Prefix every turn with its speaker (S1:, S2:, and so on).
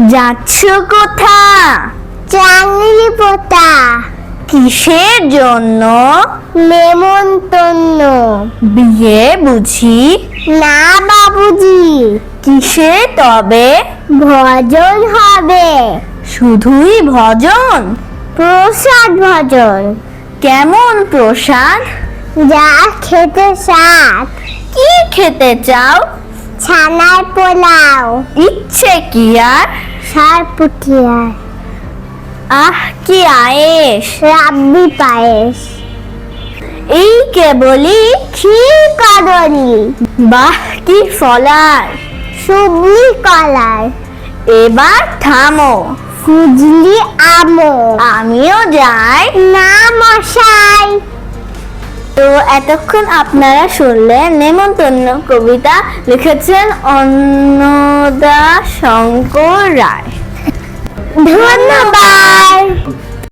S1: যাচ্ছ কোথা
S2: চাংলি পোতা
S1: কিসের জন্য?
S2: নেমন্তন্ন।
S1: বিয়ে বুঝি?
S2: না বাবুজি।
S1: কিসে তবে?
S2: ভজন হবে।
S1: শুধুই ভজন?
S2: প্রসাদ ভজন।
S1: কেমন প্রসাদ?
S2: যা খেতে সাত
S1: কি খেতে চাও?
S2: ছানার পোলাও।
S1: ইচ্ছে কি আর?
S2: সার পুঠিয়ার
S1: আহ কি আয়েস
S2: রাব্বি পায়েস।
S1: এই কেবলই
S2: ক্ষীর কদলি
S1: বাহ কি ফলার।
S2: সুবলি কলার।
S1: এবার থামো।
S2: ফুজলি আমো।
S1: আমিও যাই।
S2: না মশাই।
S1: এতক্ষণ আপনারা শুনলেন নেমন্তন্ন কবিতা লিখেছেন অন্নদা শঙ্কর রায়
S2: ধন্যবাদ।